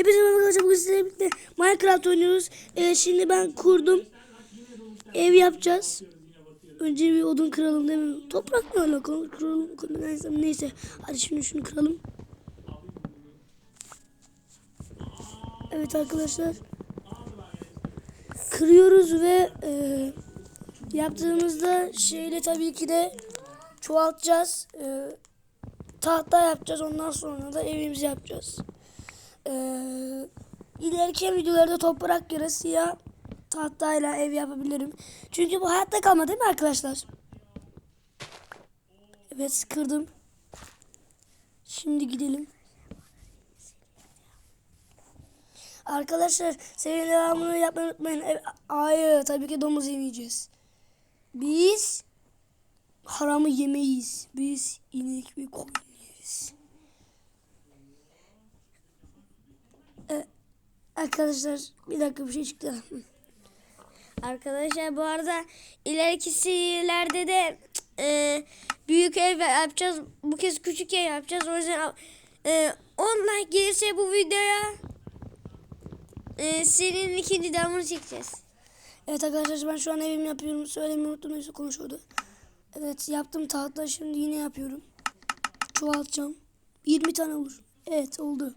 Hepinize merhaba. Bugün sizlerle birlikte Minecraft oynuyoruz. Evet şimdi ben kurdum. Ev yapacağız. Önce bir odun kıralım değil mi? Toprak mı alakalı? Kıralım. Neyse, neyse. Hadi şimdi şunu kıralım. Evet arkadaşlar. Kırıyoruz ve e, yaptığımızda şeyle tabii ki de çoğaltacağız. E, tahta yapacağız. Ondan sonra da evimizi yapacağız. Ee, ileriki videolarda toprak yarası ya tahtayla ev yapabilirim. Çünkü bu hayatta kalma değil mi arkadaşlar? Evet kırdım. Şimdi gidelim. Arkadaşlar serinin devamını yapmayı unutmayın. Hayır tabii ki domuz yemeyeceğiz. Biz haramı yemeyiz. Biz inek ve koyun yeriz. E, arkadaşlar bir dakika bir şey çıktı. Arkadaşlar bu arada ileriki serilerde de e, büyük ev yapacağız. Bu kez küçük ev yapacağız. O yüzden e, 10 like gelirse bu videoya e, serinin ikinci devamını çekeceğiz. Evet arkadaşlar ben şu an evimi yapıyorum. Söylemeyi unuttum neyse konuşuyordu. Evet yaptım tahta şimdi yine yapıyorum. Çoğaltacağım. 20 tane olur. Evet oldu.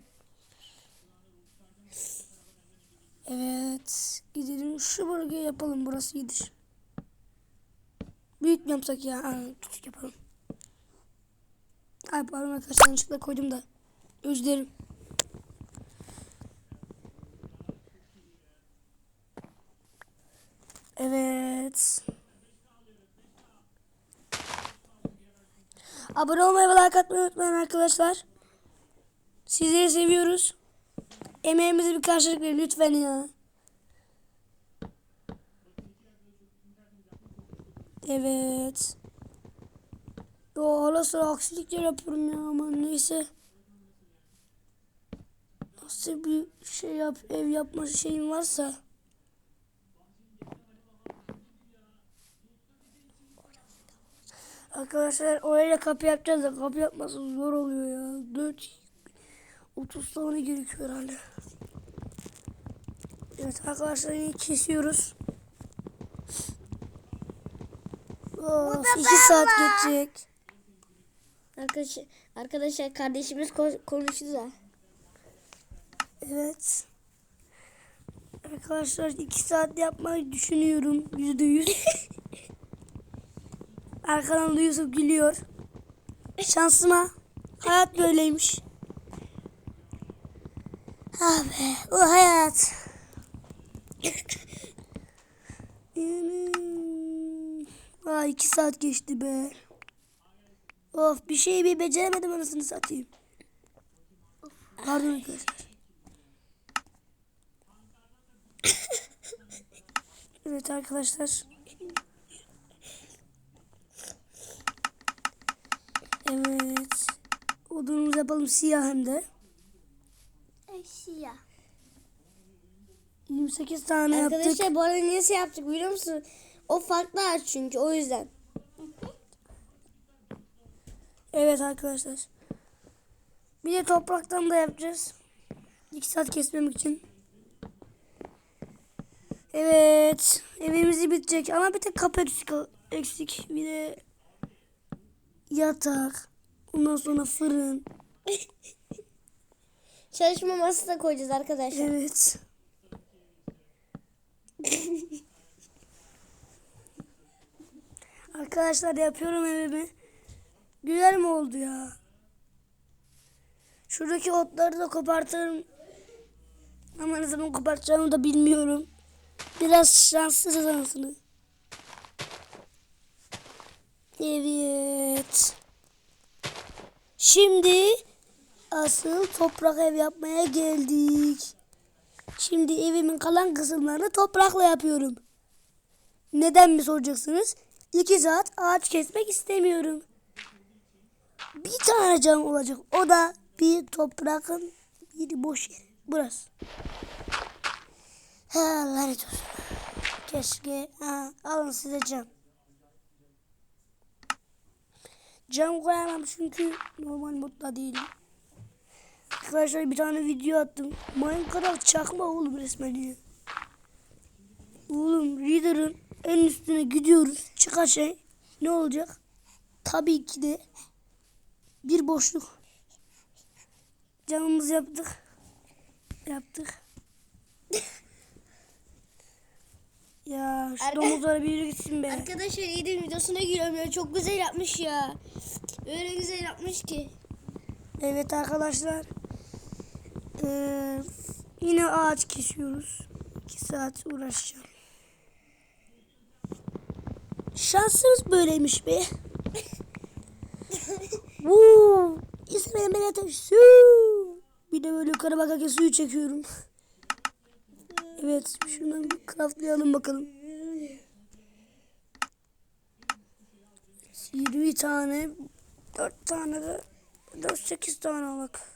Evet gidelim şu bölgeye yapalım burası iyidir. Büyük mü ya? Küçük yapalım. Ay pardon arkadaşlar yanlışlıkla koydum da. Özür dilerim. Evet. Abone olmayı ve like atmayı unutmayın arkadaşlar. Sizleri seviyoruz. Emeğimize bir karşılık verin lütfen ya. Evet. Yo hala sıra aksilikler yapıyorum ya ama neyse. Nasıl bir şey yap ev yapma şeyin varsa. Arkadaşlar oraya kapı yapacağız da kapı yapması zor oluyor ya. 4 30 tane gerekiyor herhalde. Evet arkadaşlar kesiyoruz. Of, 2 saat geçecek. Arkadaşlar, arkadaşlar kardeşimiz ko- konuştu da. Evet. Arkadaşlar 2 saat yapmayı düşünüyorum. Yüzde yüz. Arkadan da Yusuf gülüyor. Şansıma. Hayat böyleymiş. Ah be. O hayat. Aa iki saat geçti be. Of bir şeyi bir beceremedim anasını satayım. Pardon arkadaşlar. Evet arkadaşlar. Evet. Odunumuzu yapalım siyah hem de. Eşya. 28 tane yaptık. Arkadaşlar bu arada niye şey yaptık biliyor musun? O farklı ağaç çünkü o yüzden. Evet arkadaşlar. Bir de topraktan da yapacağız. 2 saat kesmemek için. Evet. Evimizi bitecek ama bir tek kapı eksik. eksik. Bir de yatak. Ondan sonra fırın. Çalışma masası da koyacağız arkadaşlar. Evet. Arkadaşlar yapıyorum evimi. Güzel mi oldu ya? Şuradaki otları da kopartırım. Ama ne zaman kopartacağımı da bilmiyorum. Biraz şanssızız anasını. Evet. Şimdi asıl toprak ev yapmaya geldik. Şimdi evimin kalan kısımlarını toprakla yapıyorum. Neden mi soracaksınız? İki saat ağaç kesmek istemiyorum. Bir tane cam olacak. O da bir toprakın bir boş yer. Burası. Ha, lanet olsun. Keşke. Ha, alın size cam. Cam koyamam çünkü normal modda değilim. Arkadaşlar bir tane video attım. Minecraft çakma oğlum resmen ya. Oğlum Reader'ın en üstüne gidiyoruz. Çıkan şey ne olacak? Tabii ki de bir boşluk. Canımız yaptık. Yaptık. ya şu Arka- domuzlara bir gitsin be. Arkadaşlar Yiğit'in videosuna giriyorum ya. Çok güzel yapmış ya. Öyle güzel yapmış ki. Evet arkadaşlar. Ee, yine ağaç kesiyoruz. 2 saat uğraşacağım. Şansımız böyleymiş be. Woo! İsmail ben ateş. Bir de böyle yukarı bakarken suyu çekiyorum. Evet şundan craftlayalım bakalım. 20 tane 4 tane de 4 8 tane bak.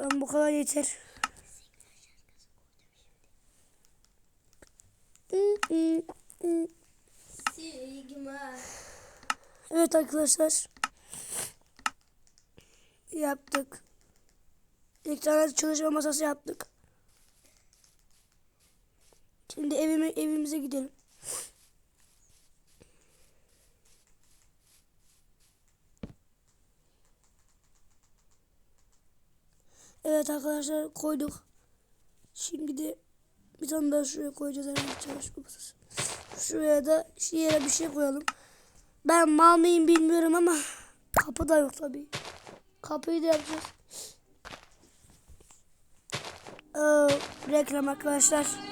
Tamam bu kadar yeter. Evet arkadaşlar. Yaptık. İlk tane çalışma masası yaptık. Şimdi evime, evimize gidelim. Arkadaşlar koyduk. Şimdi de bir tane daha şuraya koyacağız herhalde çalışma masası. Şuraya da şu bir şey koyalım. Ben mal mıyım bilmiyorum ama kapı da yok tabii. Kapıyı da yapacağız. Ee, reklam arkadaşlar.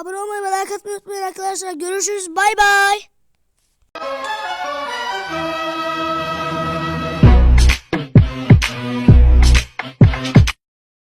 Abone olmayı ve like atmayı unutmayın arkadaşlar. Görüşürüz. Bay bay.